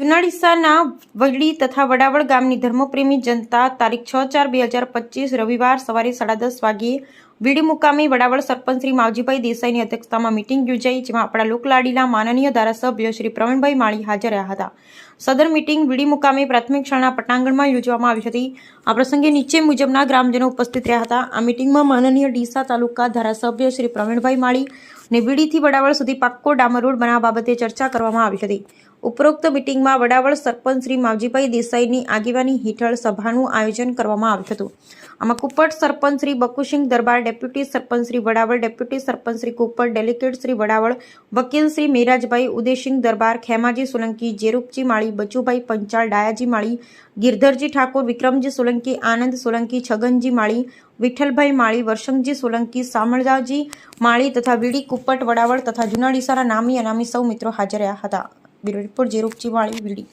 જૂના ડીસાના વડલી તથા વડાવળ ગામની ધર્મપ્રેમી જનતા તારીખ છ ચાર બે હજાર પચીસ રવિવાર સવારે સાડા દસ વાગ્યે વીડી મુકામે વડાવળ સરપંચ શ્રી માવજીભાઈ દેસાઈની અધ્યક્ષતામાં મિટિંગ યોજાઈ, જેમાં આપણા લોકલાડીલા માનનીય ધારાસભ્ય શ્રી પ્રવીણભાઈ માળી હાજર રહ્યા હતા. સદર મિટિંગ વીડી મુકામે પ્રાથમિક શાળાના પટાંગણમાં યોજવામાં આવી હતી. આ પ્રસંગે નીચે મુજબના ગ્રામજનો ઉપસ્થિત રહ્યા હતા. આ મિટિંગમાં માનનીય ડીસા તાલુકા ધારાસભ્ય શ્રી પ્રવીણભાઈ માળી ને વીડીથી વડાવળ સુધી પાક્કો ડામર રોડ બનાવવા બાબતે ચર્ચા કરવામાં આવી હતી. ઉપરોક્ત મિટિંગમાં વડાવળ સરપંચ શ્રી માવજીભાઈ દેસાઈની આગેવાની હેઠળ સભાનું આયોજન કરવામાં આવ્યું હતું. આમાં Kupat sarpanch Shri Bakusinh Darbar, deputy sarpanch Shri Vadaval, deputy sarpanch Shri Kupat, delegate Shri Vadaval, વકીલ શ્રી મેરાજભાઈ ઉદેસિંહ દરબાર, ખેમાજી સોલંકી, જેરૂપજી માળી, બચુભાઈ પંચાળ ડાયાજી માળી, ગિરધરજી ઠાકોર, વિક્રમજી સોલંકી, આનંદ સોલંકી, છગનજી માળી, વિઠ્ઠલભાઈ માળી, વર્ષંગજી સોલંકી સામળદાજી માળી તથા વીડી કુપટ વડાવળ તથા જૂના ડીસાના નામી અનામી સૌ મિત્રો હાજર રહ્યા હતા. રિપોર્ટ જેરૂપજી માળી વીડી